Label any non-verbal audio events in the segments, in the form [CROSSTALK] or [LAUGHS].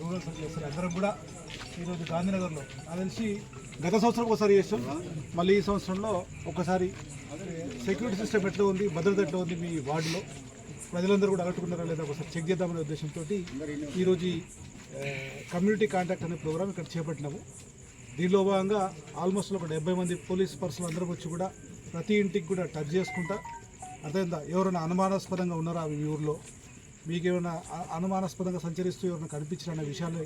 Rural service అందరం కూడా ఈరోజు గాంధీనగర్లో. నాకు తెలిసి గత సంవత్సరం ఒకసారి చేస్తాం మళ్ళీ ఈ సంవత్సరంలో ఒకసారి సెక్యూరిటీ సిస్టమ్ ఎట్లా ఉంది భద్రత ఎట్లా ఉంది మీ వార్డులో? ప్రజలందరూ కూడా అలట్టుకున్నారా లేదా ఒకసారి చెక్ చేద్దామనే ఉద్దేశంతో ఈరోజు కమ్యూనిటీ కాంటాక్ట్ అనే ప్రోగ్రామ్ ఇక్కడ చేపట్టినాము. దీనిలో భాగంగా ఆల్మోస్ట్ ఒక డెబ్బై మంది పోలీస్ పర్సన్ అందరూ వచ్చి కూడా ప్రతి ఇంటికి కూడా టచ్ చేసుకుంటా. అదేందా ఎవరైనా అనుమానాస్పదంగా ఉన్నారా మీ ఊర్లో? మీకు ఏమైనా అనుమానాస్పదంగా సంచరిస్తూ ఏమైనా కనిపించిన అనే విషయాలు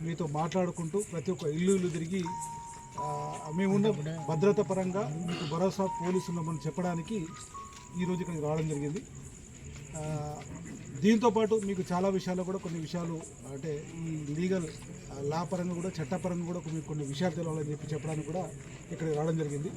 మీతో మాట్లాడుకుంటూ ప్రతి ఒక్క ఇల్లు ఇల్లు తిరిగి ఆ, మేమున్న భద్రత పరంగా మీకు భరోసా పోలీసులు చెప్పడానికి ఈరోజు ఇక్కడికి రావడం జరిగింది. దీంతోపాటు దీంతో పాటు మీకు చాలా విషయాల్లో కూడా కొన్ని విషయాలు అంటే ఈ లీగల్ లా పరంగా కూడా చట్టపరంగా కూడా మీకు కొన్ని విషయాలు తెలవాలని చెప్పి చెప్పడానికి కూడా ఇక్కడికి రావడం జరిగింది.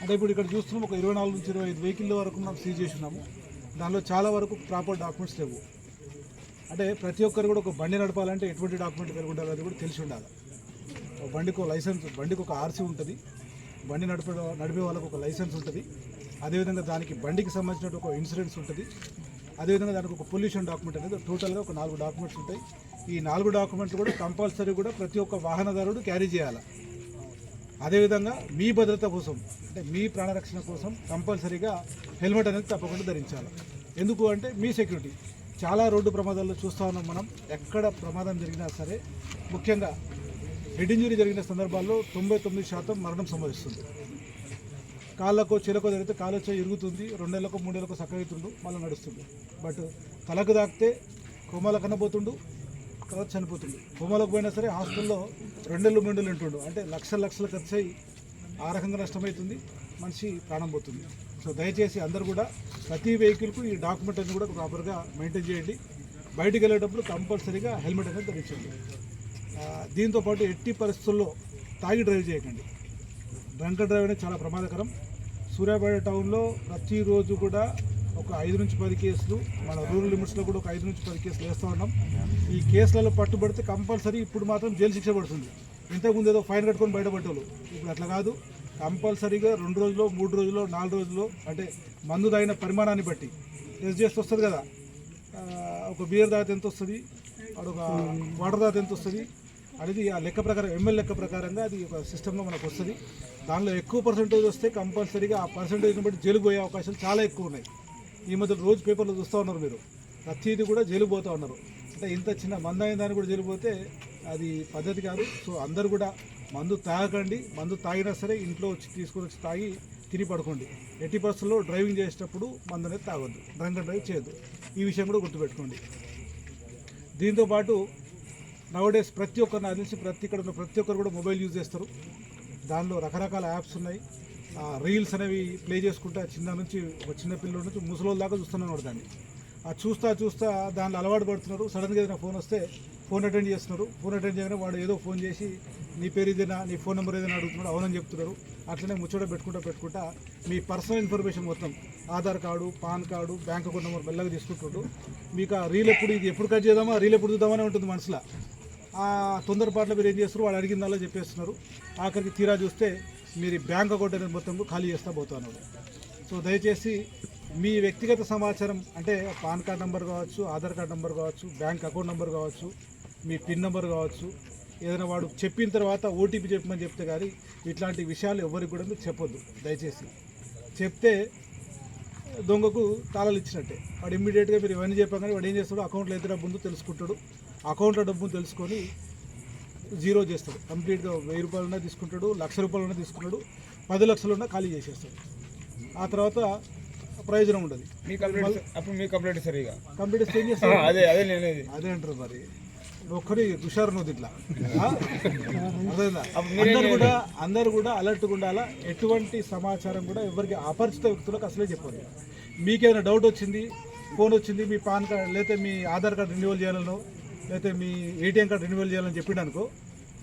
అంటే ఇప్పుడు ఇక్కడ చూస్తున్నాం ఒక ఇరవై నాలుగు నుంచి ఇరవై ఐదు వెహికల్ వరకు మనం సీజ్ చేసి ఉన్నాము. దానిలో చాలా వరకు ప్రాపర్ డాక్యుమెంట్స్ లేవు. అంటే ప్రతి ఒక్కరు కూడా ఒక బండి నడపాలంటే ఎటువంటి డాక్యుమెంట్ కలిగి ఉండాలి అది కూడా తెలిసి ఉండాలి. ఒక బండికి ఒక లైసెన్స్ బండికి ఒక ఆర్సీ ఉంటుంది. బండి నడిపే నడిపే వాళ్ళకు ఒక లైసెన్స్ ఉంటుంది. అదేవిధంగా దానికి బండికి సంబంధించిన ఒక ఇన్సూరెన్స్ ఉంటుంది. అదేవిధంగా దానికి ఒక పొల్యూషన్ డాక్యుమెంట్ అనేది టోటల్గా ఒక నాలుగు డాక్యుమెంట్స్ ఉంటాయి. ఈ నాలుగు డాక్యుమెంట్లు కూడా కంపల్సరీ కూడా ప్రతి ఒక్క వాహనదారుడు క్యారీ చేయాలి. అదేవిధంగా మీ భద్రత కోసం అంటే మీ ప్రాణరక్షణ కోసం కంపల్సరీగా హెల్మెట్ అనేది తప్పకుండా ధరించాలి. ఎందుకు అంటే మీ సెక్యూరిటీ. చాలా రోడ్డు ప్రమాదాల్లో చూస్తూ ఉన్నాం మనం. ఎక్కడ ప్రమాదం జరిగినా సరే ముఖ్యంగా హెడ్ ఇంజరీ జరిగిన సందర్భాల్లో తొంభై తొమ్మిది శాతం మరణం సంభవిస్తుంది. కాళ్ళకో చెలకో జరిగితే కాలు వచ్చే ఇరుగుతుంది రెండేళ్ళకు మూడేళ్ళకో సక్కవుతుండు మళ్ళీ నడుస్తుంది బట్ తలకు తాకితే కొమ్మల కనబోతుండు తర్వాత చనిపోతుంది భూమలకు పోయినా సరే హాస్పిటల్లో రెండేళ్ళు మెండులు ఉంటుండు. అంటే లక్షల లక్షలు ఖర్చు అయ్యి ఆ రకంగా నష్టమవుతుంది మనిషి ప్రాణం పోతుంది. సో దయచేసి అందరూ కూడా ప్రతి వెహికల్కు ఈ డాక్యుమెంట్ అనేది కూడా ప్రాపర్గా మెయింటైన్ చేయండి. బయటికి వెళ్ళేటప్పుడు కంపల్సరీగా హెల్మెట్ అనేది ధరించండి. దీంతోపాటు దీంతో పాటు ఎట్టి పరిస్థితుల్లో తాగి డ్రైవ్ చేయకండి. డ్రంక్ డ్రైవ్ అనేది చాలా ప్రమాదకరం. సూర్యాపేట టౌన్లో ప్రతిరోజు కూడా ఒక ఐదు నుంచి పది కేసులు మన రూరల్ లిమిట్స్లో కూడా ఒక ఐదు నుంచి పది కేసులు వేస్తూ ఉన్నాం. ఈ కేసులలో పట్టుబడితే కంపల్సరీ ఇప్పుడు మాత్రం జైలు శిక్ష పడుతుంది. ఇంతకుముందు ఏదో ఫైన్ కట్టుకొని బయటపడ్డారు ఇప్పుడు అట్లా కాదు. కంపల్సరీగా రెండు రోజులు మూడు రోజులు నాలుగు రోజులు అంటే మందు తాగిన పరిమాణాన్ని బట్టి. టెస్ట్ చేస్తూ వస్తుంది కదా. ఒక బియర్ దాత ఎంత వస్తుంది? ఒక వాటర్ దాత ఎంత వస్తుంది? అనేది ఆ లెక్క ప్రకారం ఎంఎల్ లెక్క ప్రకారంగా అది ఒక సిస్టంలో మనకు వస్తుంది. దానిలో ఎక్కువ పర్సంటేజ్ వస్తే కంపల్సరీగా ఆ పర్సంటేజ్ని బట్టి జైలు పోయే అవకాశాలు చాలా ఎక్కువ ఉన్నాయి. ఈ మధ్య రోజు పేపర్లో చూస్తూ ఉన్నారు మీరు. ప్రతిదీ కూడా జైలు పోతూ ఉన్నారు. అంటే ఇంత చిన్న మందు అయిన దాన్ని కూడా జైలు పోతే అది పద్ధతి కాదు. సో అందరు కూడా మందు తాగకండి. మందు తాగినా సరే ఇంట్లో వచ్చి తీసుకొని వచ్చి తాగి తిని పడుకోండి. ఎట్టి పరిస్థితుల్లో డ్రైవింగ్ చేసేటప్పుడు మందు అనేది తాగొద్దు. డ్రంక్ డ్రైవ్ చేయొద్దు. ఈ విషయం కూడా గుర్తుపెట్టుకోండి. దీంతో పాటు నవడేస్ ప్రతి ఒక్కరిని అందించి ప్రతి ఇక్కడ ఉన్న ప్రతి ఒక్కరు కూడా మొబైల్ యూజ్ చేస్తారు. దానిలో రకరకాల యాప్స్ ఉన్నాయి. రీల్స్ అనేవి ప్లే చేసుకుంటా చిన్న నుంచి ఒక చిన్న పిల్లల నుంచి ముసలోళ్ళ దాకా చూస్తున్నాను దాన్ని. ఆ చూస్తా చూస్తా దానిలో అలవాటు పడుతున్నారు సడన్గా ఏదైనా ఫోన్ వస్తే ఫోన్ అటెండ్ చేస్తున్నారు ఫోన్ అటెండ్ చేయగానే వాడు ఏదో ఫోన్ చేసి నీ పేరు ఏదైనా నీ ఫోన్ నెంబర్ ఏదైనా అడుగుతున్నాడు. అవునని చెప్తున్నారు అట్లనే ముచ్చట పెట్టుకుంటా పెట్టుకుంటా మీ పర్సనల్ ఇన్ఫర్మేషన్ మొత్తం Aadhaar card PAN card bank account number మెల్లగా తీసుకుంటుండ్రు మీకు ఆ రీల్ ఎప్పుడు ఇది ఎప్పుడు కట్ చేద్దామా? రీల్ ఎప్పుడు చూద్దామనే ఉంటుంది మనసులో. ఆ తొందరపాట్లో మీరు ఏం చేస్తారు వాళ్ళు అడిగిందాలో చెప్పేస్తున్నారు. ఆఖరికి తీరా చూస్తే మీరు బ్యాంక్ అకౌంట్ అనేది మొత్తం ఖాళీ చేస్తా పోతున్నారు సో దయచేసి మీ వ్యక్తిగత సమాచారం అంటే పాన్ కార్డ్ నెంబర్ కావచ్చు ఆధార్ కార్డ్ నెంబర్ కావచ్చు బ్యాంక్ అకౌంట్ నెంబర్ కావచ్చు మీ పిన్ నెంబర్ కావచ్చు ఏదైనా వాడు చెప్పిన తర్వాత ఓటీపీ చెప్పమని చెప్తే కానీ ఇట్లాంటి విషయాలు ఎవరికి కూడా మీరు చెప్పొద్దు. దయచేసి చెప్తే దొంగకు తాళాలు ఇచ్చినట్టే. వాడు ఇమ్మీడియట్గా మీరు ఇవన్నీ కానీ వాడు ఏం చేస్తాడు అకౌంట్లో ఎంత డబ్బు ఉందో తెలుసుకుంటాడు. అకౌంట్లో డబ్బును తెలుసుకొని జీరో చేస్తాడు. కంప్లీట్గా వెయ్యి రూపాయలున్నా తీసుకుంటాడు లక్ష రూపాయలున్నా తీసుకుంటాడు పది లక్షలున్నా ఖాళీ చేసేస్తాడు. ఆ తర్వాత ప్రయోజనం ఉండదు. మీ కంప్లీట్ అప్పుడు మీ కంప్లీట్ సరే ఇక. కంప్లీట్ చేంజ్ చేస్తాడు [LAUGHS] అదే అదే నేను ఇది. అదే అంటారు మరి. ఒక్కరి హుషారు నువ్వు ఇట్లా? అందరు కూడా అందరు కూడా అలర్ట్గా ఉండాలా? ఎటువంటి సమాచారం కూడా ఎవరికి అపరిచిత వ్యక్తులకు అసలే చెప్పదు మీకేమైనా డౌట్ వచ్చింది? ఫోన్ వచ్చింది? మీ పాన్ కార్డ్ లేకపోతే మీ ఆధార్ కార్డు రెన్యువల్ చేయాలనో లేకపోతే మీ ఏటీఎం కార్డు రెన్యువల్ చేయాలని చెప్పిండు అనుకో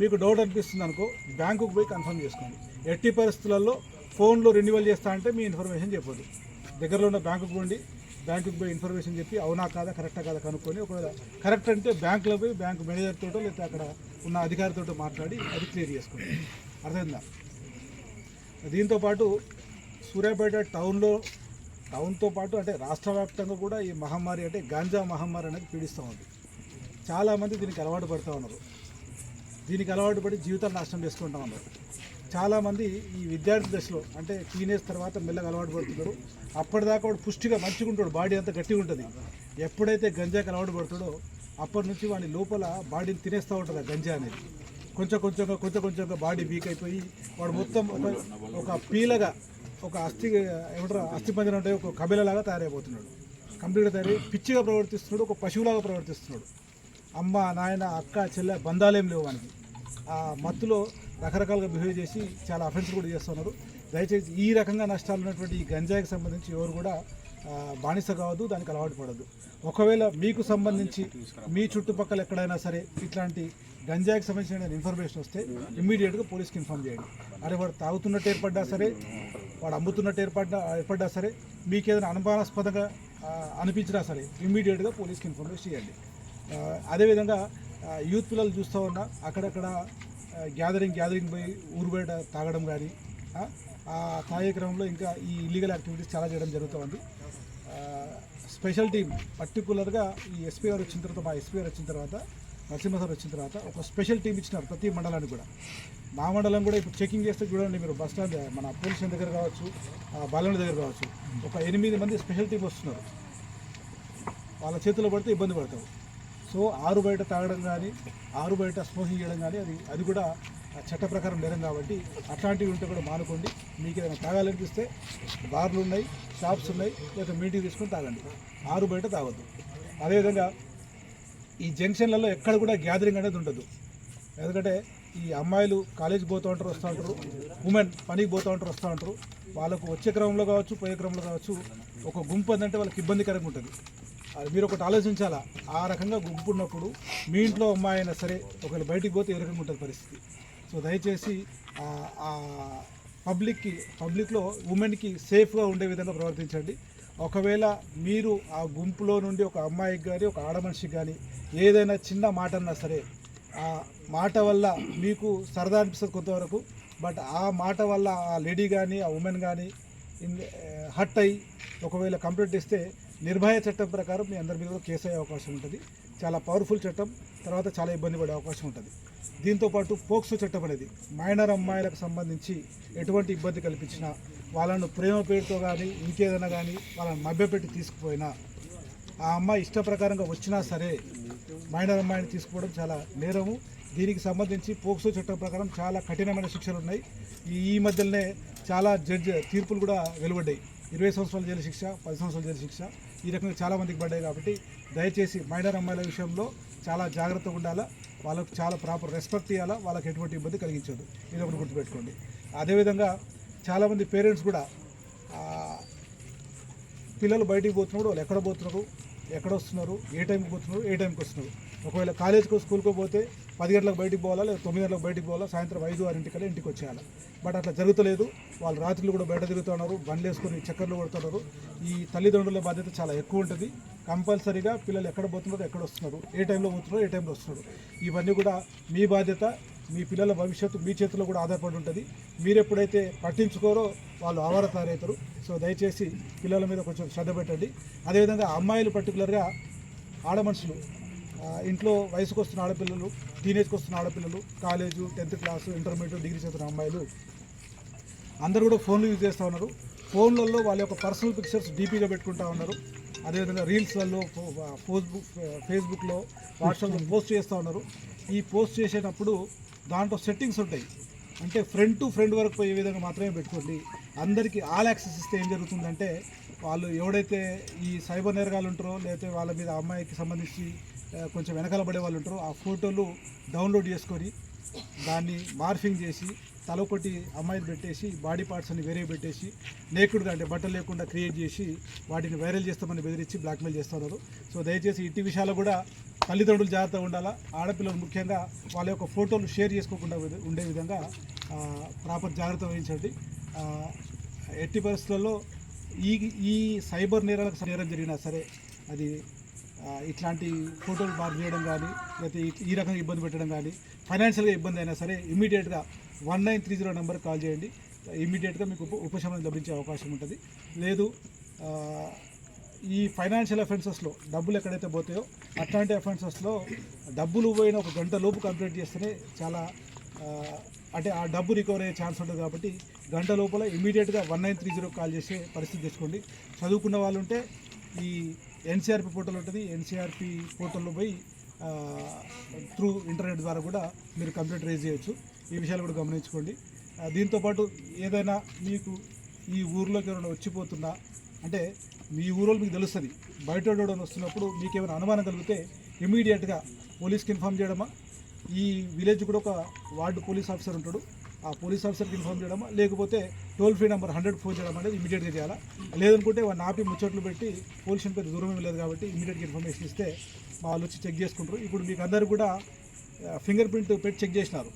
మీకు డౌట్ అనిపిస్తుంది అనుకో బ్యాంకుకు పోయి కన్ఫర్మ్ చేసుకోండి. ఎట్టి పరిస్థితులలో ఫోన్లో రెన్యువల్ చేస్తా అంటే మీ ఇన్ఫర్మేషన్ చెప్పొద్దు. దగ్గరలో ఉన్న బ్యాంకుకు పోండి బ్యాంకుకి పోయి ఇన్ఫర్మేషన్ చెప్పి అవునా కాదా కరెక్టా కాదా కనుక్కొని ఒకవేళ కరెక్ట్ అంటే బ్యాంకులో పోయి బ్యాంక్ మేనేజర్ తోటో లేకపోతే అక్కడ ఉన్న అధికారితో మాట్లాడి అది క్లియర్ చేసుకోండి. అర్థమైందా? దీంతో పాటు సూర్యాపేట టౌన్లో టౌన్తో పాటు అంటే రాష్ట్ర వ్యాప్తంగా కూడా ఈ మహమ్మారి అంటే గాంజా మహమ్మారి అనేది పీడిస్తూ ఉంది. చాలామంది దీనికి అలవాటు పడుతూ ఉన్నారు. దీనికి అలవాటు పడి జీవితాలు నాశనం చేసుకుంటా ఉన్నారు. చాలామంది ఈ విద్యార్థి దశలో అంటే టీనేజ్ తర్వాత మెల్లగా అలవాటు పడుతున్నారు. అప్పటిదాకా వాడు పుష్టిగా మంచిగా ఉంటాడు బాడీ అంతా గట్టిగా ఉంటుంది. ఎప్పుడైతే గంజాకి అలవాటు పడుతుడో అప్పటి నుంచి వాడి లోపల బాడీని తినేస్తూ ఉంటుంది ఆ గంజా అనేది. కొంచెం కొంచెంగా కొంచెం కొంచెంగా బాడీ వీక్ అయిపోయి వాడు మొత్తం ఒక ఒక పీలగా ఒక అస్థి ఏమంటారు అస్థి పంజరం అంటే ఒక కబిలలాగా తయారైపోతున్నాడు. కంప్లీట్గా తయారై పిచ్చిగా ప్రవర్తిస్తున్నాడు ఒక పశువులాగా ప్రవర్తిస్తున్నాడు. అమ్మ నాయన అక్క చెల్లె బంధాలేం లేవు వానికి ఆ మత్తులో రకరకాలుగా బిహేవ్ చేసి చాలా అఫెన్స్ కూడా చేస్తున్నారు. దయచేసి ఈ రకంగా నష్టాలు ఉన్నటువంటి ఈ గంజాయికి సంబంధించి ఎవరు కూడా బానిస కావద్దు దానికి అలవాటు పడద్దు. ఒకవేళ మీకు సంబంధించి మీ చుట్టుపక్కల ఎక్కడైనా సరే ఇట్లాంటి గంజాయికి సంబంధించిన ఇన్ఫర్మేషన్ వస్తే ఇమ్మీడియట్గా పోలీస్కి ఇన్ఫామ్ చేయండి. అరే వాడు తాగుతున్నట్టు ఏర్పడ్డా సరే వాడు అమ్ముతున్నట్టు ఏర్పడ్డా ఏర్పడ్డా సరే మీకు ఏదైనా అనుమానాస్పదంగా అనిపించినా సరే ఇమ్మీడియట్గా పోలీస్కి ఇన్ఫర్మేషన్ చేయండి. అదేవిధంగా యూత్ పిల్లలు చూస్తూ ఉన్నా అక్కడక్కడ గ్యాదరింగ్ గ్యాదరింగ్ పోయి ఊరు బయట తాగడం కానీ ఆ, కార్యక్రమంలో తాగే క్రమంలో ఇంకా ఈ ఇల్లీగల్ యాక్టివిటీస్ చాలా చేయడం జరుగుతూ ఉంది. స్పెషల్ టీం పర్టికులర్గా ఈ ఎస్పీ గారు వచ్చిన తర్వాత మా ఎస్పీ గారు వచ్చిన తర్వాత నరసింహ సార్ వచ్చిన తర్వాత ఒక స్పెషల్ టీం ఇచ్చినారు ప్రతి మండలానికి కూడా. మా మండలం కూడా ఇప్పుడు చెకింగ్ చేస్తే చూడండి మీరు బస్ స్టాండ్ మన పోలీస్ స్టేషన్ దగ్గర కావచ్చు ఆ, దగ్గర కావచ్చు ఒక ఎనిమిది మంది స్పెషల్ టీం వస్తున్నారు. వాళ్ళ చేతిలో పడితే ఇబ్బంది పడతారు. సో ఆరు బయట తాగడం కానీ ఆరు బయట స్మోకింగ్ చేయడం కానీ అది అది కూడా చట్ట ప్రకారం నేరం కాబట్టి అట్లాంటివి ఉంటే కూడా మానుకోండి. మీకు ఏదైనా తాగాలనిపిస్తే బార్లు ఉన్నాయి షాప్స్ ఉన్నాయి లేదా మీటింగ్ తీసుకొని తాగండి. ఆరు బయట తాగొద్దు. అదేవిధంగా ఈ జంక్షన్లలో ఎక్కడ కూడా గ్యాదరింగ్ అనేది ఉండదు. ఎందుకంటే ఈ అమ్మాయిలు కాలేజీకి పోతూ ఉంటారు వస్తూ ఉంటారు. ఉమెన్ పనికి పోతూ ఉంటారు వస్తూ ఉంటారు. వాళ్ళకు వచ్చే క్రమంలో కావచ్చు పోయే క్రమంలో కావచ్చు ఒక గుంపు అంటే వాళ్ళకి ఇబ్బందికరంగా ఉంటుంది. మీరు ఒకటి ఆలోచించాలా? ఆ రకంగా గుంపు ఉన్నప్పుడు మీ ఇంట్లో అమ్మాయి అయినా సరే ఒకవేళ బయటికి పోతే ఏ రకంగా ఉంటుంది పరిస్థితి? సో దయచేసి ఆ- పబ్లిక్కి పబ్లిక్లో ఉమెన్కి సేఫ్గా ఉండే విధంగా ప్రవర్తించండి. ఒకవేళ మీరు ఆ గుంపులో నుండి ఒక అమ్మాయికి కానీ ఒక ఆడ మనిషికి కానీ ఏదైనా చిన్న మాట అన్నా సరే ఆ మాట వల్ల మీకు సరదా అనిపిస్తుంది కొంతవరకు బట్ ఆ మాట వల్ల ఆ లేడీ కానీ ఆ ఉమెన్ కానీ హట్ అయ్యి ఒకవేళ కంప్లైంట్ ఇస్తే నిర్భయ చట్టం ప్రకారం మీ అందరి మీద కూడా కేసు అయ్యే అవకాశం ఉంటుంది. చాలా పవర్ఫుల్ చట్టం తర్వాత చాలా ఇబ్బంది పడే అవకాశం ఉంటుంది. దీంతోపాటు పోక్సో చట్టం అనేది మైనర్ అమ్మాయిలకు సంబంధించి ఎటువంటి ఇబ్బంది కల్పించినా వాళ్ళను ప్రేమ పేరుతో కానీ ఇంకేదైనా కానీ వాళ్ళని మభ్యపెట్టి తీసుకుపోయినా ఆ అమ్మాయి ఇష్ట ప్రకారంగా వచ్చినా సరే మైనర్ అమ్మాయిని తీసుకోవడం చాలా నేరము. దీనికి సంబంధించి పోక్సో చట్టం ప్రకారం చాలా కఠినమైన శిక్షలు ఉన్నాయి. ఈ ఈ మధ్యలోనే చాలా జడ్జి తీర్పులు కూడా వెలువడ్డాయి. ఇరవై సంవత్సరాల జైలు శిక్ష పది సంవత్సరాల జైలు శిక్ష. ఈ రకంగా చాలా మందికి పడ్డాయి కాబట్టి దయచేసి మైనర్ అమ్మాయిల విషయంలో చాలా జాగ్రత్తగా ఉండాలా. వాళ్ళకు చాలా ప్రాపర్ రెస్పెక్ట్ ఇవ్వాలా వాళ్ళకి ఎటువంటి ఇబ్బంది కలిగించదు. ఇది ఒకటి గుర్తుపెట్టుకోండి. అదేవిధంగా చాలామంది పేరెంట్స్ కూడా పిల్లలు బయటికి పోతున్నప్పుడు వాళ్ళు ఎక్కడ పోతున్నారు ఎక్కడ వస్తున్నారు ఏ టైంకి పోతున్నారు ఏ టైంకి వస్తున్నారు. ఒకవేళ కాలేజ్కి స్కూల్కి పోతే పది గంటలకు బయటికి పోవాలా లేదా తొమ్మిది గంటలకు బయటికి పోవాలా? సాయంత్రం ఐదు ఆరింటికల్లా ఇంటికి వచ్చేయాలి. బట్ అట్లా జరుగుతలేదు. వాళ్ళు రాత్రులు కూడా బయట తిరుగుతున్నారు. బండ్లు వేసుకొని చక్కర్లు కొడుతున్నారు. ఈ తల్లిదండ్రుల బాధ్యత చాలా ఎక్కువ ఉంటుంది. కంపల్సరీగా పిల్లలు ఎక్కడ పోతున్నారు ఎక్కడ వస్తున్నారు. ఏ టైంలో పోతున్నారు ఏ టైంలో వస్తున్నారు. ఇవన్నీ కూడా మీ బాధ్యత మీ పిల్లల భవిష్యత్తు మీ చేతిలో కూడా ఆధారపడి ఉంటుంది. మీరు ఎప్పుడైతే పట్టించుకోరో వాళ్ళు ఆవార తయారవుతారు. సో దయచేసి పిల్లల మీద కొంచెం శ్రద్ధ పెట్టండి. అదేవిధంగా అమ్మాయిలు పర్టికులర్గా ఆడమనుషులు ఇంట్లో వయసుకు వస్తున్న ఆడపిల్లలు టీనేజ్కి వస్తున్న ఆడపిల్లలు college tenth class intermediate degree చదువుతున్న అమ్మాయిలు అందరూ కూడా ఫోన్లు యూజ్ చేస్తూ ఉన్నారు. ఫోన్లలో వాళ్ళ యొక్క పర్సనల్ పిక్చర్స్ డీపీగా పెట్టుకుంటూ ఉన్నారు. అదేవిధంగా రీల్స్లలో ఫేస్బుక్ ఫేస్బుక్లో వాట్సాప్లో పోస్ట్ చేస్తూ ఉన్నారు. ఈ పోస్ట్ చేసేటప్పుడు దాంట్లో సెట్టింగ్స్ ఉంటాయి. అంటే ఫ్రెండ్ టు ఫ్రెండ్ వరకు పోయే విధంగా మాత్రమే పెట్టుకోండి. అందరికీ ఆల్ యాక్సెస్ ఇస్తే ఏం జరుగుతుందంటే వాళ్ళు ఎవడైతే ఈ సైబర్ నేరగాలు ఉంటారో లేకపోతే వాళ్ళ మీద అమ్మాయికి సంబంధించి కొంచెం వెనకాల పడే వాళ్ళు ఉంటారు. ఆ ఫోటోలు డౌన్లోడ్ చేసుకొని దాన్ని మార్ఫింగ్ చేసి తలొకటి అమ్మాయిలు పెట్టేసి బాడీ పార్ట్స్ అని వేరే పెట్టేసి నేకుడుగా అంటే బట్టలు లేకుండా క్రియేట్ చేసి వాటిని వైరల్ చేస్తామని బెదిరించి బ్లాక్మెయిల్ చేస్తున్నారు సో దయచేసి ఇట్టి విషయాలు కూడా తల్లిదండ్రులు జాగ్రత్తగా ఉండాలా? ఆడపిల్లలు ముఖ్యంగా వాళ్ళ యొక్క ఫోటోలు షేర్ చేసుకోకుండా ఉండే విధంగా ప్రాపర్ జాగ్రత్త వహించండి. ఎట్టి పరిస్థితుల్లో ఈ ఈ సైబర్ నేరాలకు నేరం జరిగినా సరే అది ఇట్లాంటి ఫోటోలు బార్ చేయడం కానీ లేకపోతే ఈ- రకంగా ఇబ్బంది పెట్టడం కానీ ఫైనాన్షియల్గా ఇబ్బంది అయినా సరే ఇమీడియట్గా one nine three zero number call చేయండి. ఇమీడియట్గా మీకు ఉపశమనం లభించే అవకాశం ఉంటుంది. లేదు ఈ ఫైనాన్షియల్ అఫెన్సెస్లో డబ్బులు ఎక్కడైతే పోతాయో అట్లాంటి అఫెన్సెస్లో డబ్బులు పోయిన ఒక గంట లోపు కంప్లీట్ చేస్తేనే చాలా అంటే ఆ డబ్బు రికవర్ అయ్యే ఛాన్స్ ఉంటుంది కాబట్టి గంట లోపల ఇమీడియట్గా one nine three zero call చేసే పరిస్థితి తెచ్చుకోండి. చదువుకున్న వాళ్ళు ఉంటే ఈ ఎన్సీఆర్పి పోర్టల్ ఉంటుంది. ఎన్సీఆర్పి పోర్టల్లో పోయి త్రూ ఇంటర్నెట్ ద్వారా కూడా మీరు కంప్లైంట్ రేజ్ చేయొచ్చు. ఈ విషయాలు కూడా గమనించుకోండి. దీంతోపాటు ఏదైనా మీకు ఈ ఊర్లోకి ఎవరైనా వచ్చిపోతున్నా అంటే మీ ఊరోళ్ళు మీకు తెలుస్తుంది. బయట వస్తున్నప్పుడు మీకు ఏమైనా అనుమానం కలిగితే ఇమీడియట్గా పోలీస్కి ఇన్ఫామ్ చేయడమా? ఈ విలేజ్ కూడా ఒక వార్డు పోలీస్ ఆఫీసర్ ఉంటాడు. ఆ పోలీస్ ఆఫీసర్కి ఇన్ఫామ్ చేయడమా? లేకపోతే toll free number hundred phone చేయడం అనేది ఇమీడియట్గా చేయాలా? లేదనుకుంటే వాడిని ఆపి ముచ్చట్లు పెట్టి పోలీస్ పెద్ద దూరం ఏమీ లేదు కాబట్టి ఇమీడియట్గా ఇన్ఫర్మేషన్ ఇస్తే మా వాళ్ళు వచ్చి చెక్ చేసుకుంటారు. ఇప్పుడు మీకు అందరు కూడా ఫింగర్ ప్రింట్ పెట్టి చెక్ చేసినారు.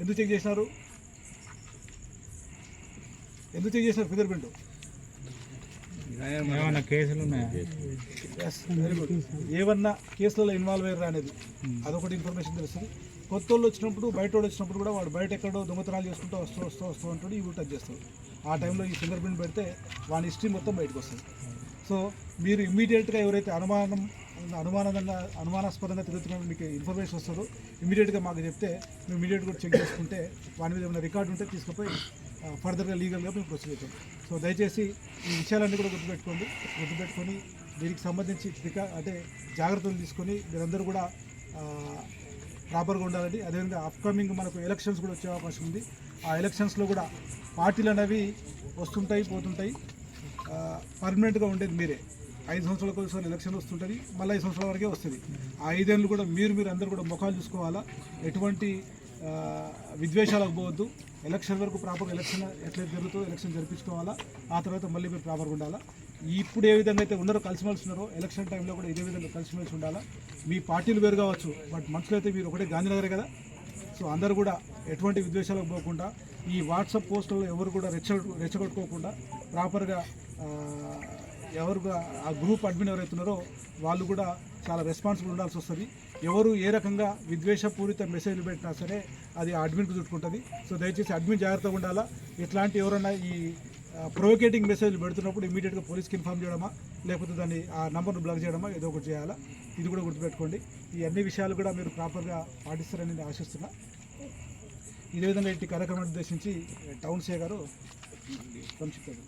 ఎందుకు చెక్ చేసినారు? ఎందుకు చెక్ చేసినారు ఫింగర్ ప్రింట్? ఏమైనా కేసులు ఉన్నాయా? ఎస్ వెరీ గుడ్ ఏమన్నా కేసులలో ఇన్వాల్వ్ అయ్యారా అనేది అదొకటి ఇన్ఫర్మేషన్ తెలుస్తుంది. కొత్త వాళ్ళు వచ్చినప్పుడు బయట వాళ్ళు వచ్చినప్పుడు కూడా వాడు బయట ఎక్కడో దొంగతనాలు చేసుకుంటూ వస్తూ వస్తూ వస్తూ అంటాడు ఇవి టచ్ చేస్తాడు. ఆ టైంలో ఈ ఫింగర్ ప్రింట్ పెడితే వాని హిస్టరీ మొత్తం బయటకు వస్తుంది. సో మీరు ఇమ్మీడియట్గా ఎవరైతే అనుమానం అనుమానంగా అనుమానాస్పదంగా తిరుగుతున్నారో మీకు ఇన్ఫర్మేషన్ వస్తుందో ఇమీడియట్గా మాకు చెప్తే మేము ఇమీడియట్ కూడా చెక్ చేసుకుంటే వాని మీద ఏమైనా రికార్డు ఉంటే తీసుకుపోయి ఫర్దర్గా లీగల్గా మేము ప్రొసీడ్ అవుతాం. సో దయచేసి ఈ విషయాలన్నీ కూడా గుర్తుపెట్టుకోండి. గుర్తుపెట్టుకొని దీనికి సంబంధించి అంటే జాగ్రత్తలు తీసుకొని మీరందరూ కూడా ప్రాపర్గా ఉండాలండి. అదేవిధంగా అప్కమింగ్ మనకు ఎలక్షన్స్ కూడా వచ్చే అవకాశం ఉంది. ఆ ఎలక్షన్స్లో కూడా పార్టీలు అనేవి వస్తుంటాయి పోతుంటాయి. పర్మనెంట్గా ఉండేది మీరే. ఐదు సంవత్సరాలకు ఒకసారి ఎలక్షన్ వస్తుంటుంది మళ్ళీ ఐదు సంవత్సరాల వరకే వస్తుంది. ఆ ఐదేళ్ళు కూడా మీరు మీరు అందరూ కూడా ముఖాలు చూసుకోవాలా? ఎటువంటి విద్వేషాలకు పోవద్దు. ఎలక్షన్ వరకు ప్రాపర్ ఎలక్షన్ ఎట్లయితే జరుగుతుందో ఎలక్షన్ జరిపించుకోవాలా? ఆ తర్వాత మళ్ళీ మీరు ప్రాపర్గా ఉండాలా? ఇప్పుడు ఏ విధంగా అయితే ఉన్నారో కలిసిమెలిసి ఉన్నారో ఎలక్షన్ టైంలో కూడా ఇదే విధంగా కలిసిమెలిసి ఉండాలా? మీ పార్టీలు వేరు కావచ్చు బట్ మనుషులు అయితే మీరు ఒకటే గాంధీనగరే కదా? సో అందరూ కూడా ఎటువంటి విద్వేషాలకు పోకుండా ఈ వాట్సాప్ పోస్టుల్లో ఎవరు కూడా రెచ్చ రెచ్చగొట్టుకోకుండా ప్రాపర్గా ఎవరు ఆ గ్రూప్ అడ్మిన్ ఎవరైతున్నారో వాళ్ళు కూడా చాలా రెస్పాన్సిబుల్ ఉండాల్సి వస్తుంది. ఎవరు ఏ రకంగా విద్వేషపూరిత మెసేజ్లు పెట్టినా సరే అది అడ్మిన్కు అడ్మిన్కి చుట్టుకుంటుంది. సో దయచేసి అడ్మిన్ జాగ్రత్తగా ఉండాలా? ఇట్లాంటి ఎవరైనా ఈ ప్రొవోకేటింగ్ మెసేజ్లు పెడుతున్నప్పుడు ఇమీడియట్గా పోలీస్కి ఇన్ఫామ్ చేయడమా? లేకపోతే దాన్ని ఆ నంబర్ను బ్లాక్ చేయడమా? ఏదో ఒకటి చేయాలా? ఇది కూడా గుర్తుపెట్టుకోండి. ఈ అన్ని విషయాలు కూడా మీరు ప్రాపర్గా పాటిస్తారని నేను ఆశిస్తున్నా. ఇదే విధంగా ఇట్టి కార్యక్రమాన్ని ఉద్దేశించి టౌన్ సే గారు సంక్షిప్తంగా